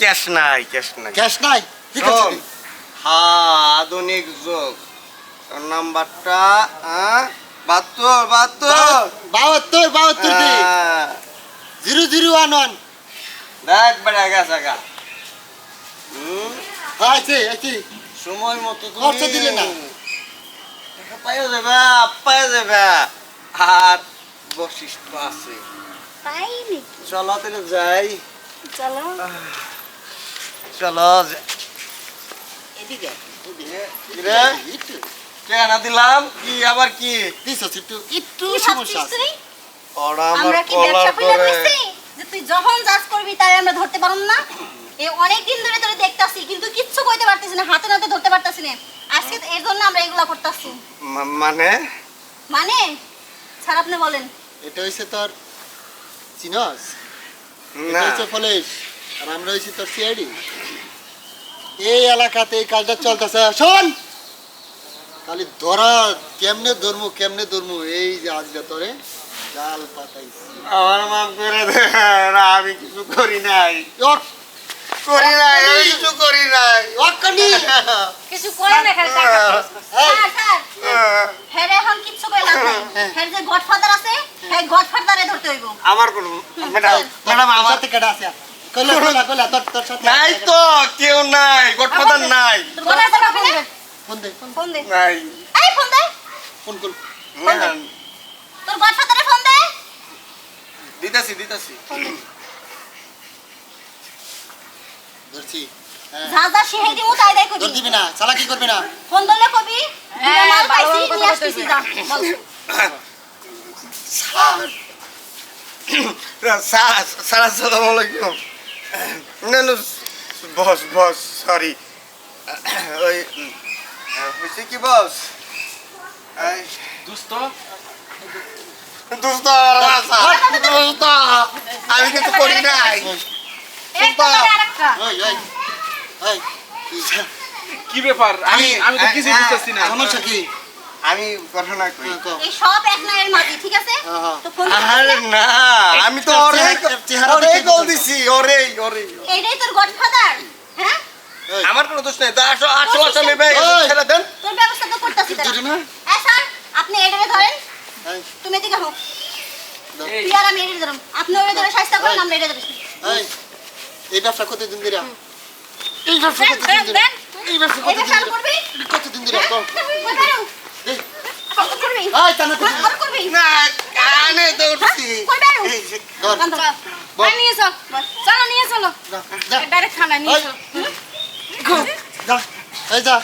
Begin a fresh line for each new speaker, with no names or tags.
Cash নাই cash নাই।
Cash নাই? ঠিক আছে
শোন, হ্যাঁ আধুনিক যুগ। তোর নাম্বারটা হ্যাঁ বাহাত্তর বাহাত্তর।
বাহাত্তর বাহাত্তর দি।
হ্যাঁ,
জিরো জিরো ওয়ান ওয়ান।
দেখ বেড়া গেছে গা। হুম,
হ্যাঁ আছে আছে
সময় মতো তুমি
খরচা দিলে না।
টাকা পাইয়া যাবে পাইয়া যাবে আর বশিষ্ঠ আছে।
নাকি?
চলো তাহলে যাই।
চলো।
চলো কেনা দিলাম কি আবার কি?
একটু একটু সমস্যা
ভাবছিস
আছে?
তুই?
ওরা আমার কলার
করে।
করে
যে তুই যখন চাষ করবি তাই আমরা ধরতে পারব না। এই অনেক দিন ধরে তোরে দেখতাছি কিন্তু কিচ্ছু কইতে পারতেছি না হাতে নাতে ধরতে পারতাছি না। আজকে এর জন্য আমরা এগুলা করতেছি।
মানে?
মানে? স্যার আপনি বলেন।
এটা হইছে তোর চিনস? এটা
না
পুলিশ আর আমরা হইছি তোর সিআইডি। এই এলাকাতে এই কাজটা চলতেছে। শোন! খালি ধরা কেমনে ধরমু কেমনে ধরমু? এই যে আজকে তোরে জাল পাতাইছি।
আমার মাফ করে দে আমি কিছু করি নাই। করি নাই আমি কিছু করি নাই।
অক্কানি।
কিছু করে না খালি টাকা খরচ করছে।
এই।
Sir sir. হ্যাঁ এখন কিচ্ছু কই লাভ নাই হ্যাঁ যে গডফাদার আছে হ্যাঁ গডফাদারে ধরতে হইব।
আমার কোন ম্যাডাম ম্যাডাম আমার
সাথে কেডা আছে?
নাই তো কেউ নাই গডফাদার নাই
ফোন দে
ফোন দে
নাই
এই ফোন দে
ফোন কর
তোর গডফাদারে ফোন দে
দিতাছি দিতাছি
ধরছি হ্যাঁ
যা যা শিখাই দিমু তাই তাই
ধর
কবি
দিবি না চালাকি করবি না
ফোন ধরলে কবি
হ্যাঁ,
মাল পাইছি নিয়ে আসতেছি যা বল
স্যার আসসালামু আলাইকুম না না বস বস সরি ওই উম, হয়েছে কি বস? এই,
দুস্থ
দোস্ত দোস্ত। আমি কিছু করি নাই।
কি ব্যাপার? আমি আমি তো কিছু বুঝতেছি না।
সমস্যা কি?
আমি ঘটনা
হ্যাঁ,
এই সব এক নায়ের মাঝি ঠিক আছে?
হ্যাঁ, হ্যাঁ।
আরে না আমি তো
চেহারা- চেহারা
ওরে
দেখে
কল
বুঝতে
দিছি ওরে ওরে।
এইটাই তোর গডফাদার হ্যাঁ?
আমার কোনো দোষ নেই। আসো আসো আসো
কিসের?
ছেড়ে দেন।
তোর ব্যবস্থা তো করতেছি
না?
এই স্যার আপনি এটারে ধরেন। তুমি এদিকে হোক তুই আর আমি এটারে ধরুন আপনি ওরে ধরে শাস্তা করেন আমরা এটা ধরে
এই, এই ব্যবসা কতদিন ধরে এই ব্যবসা
দেন,
কতদিন
দেন,
ধরে এই ব্যবসা
এটা
কতদিন ধরে
করবি?
কতদিন ধরে
হ্যাঁ? করবি?
এই, টানা।
করবি।
না কানে দৌড়ছি।
করবে আরও?
এই যে,
ধর,
কান ধর।
বল।
আর নিয়ে চল চলো নিয়ে চলো
যা, যা,
ডাইরেক্ট থানা নিয়ে।
যা, এই যা।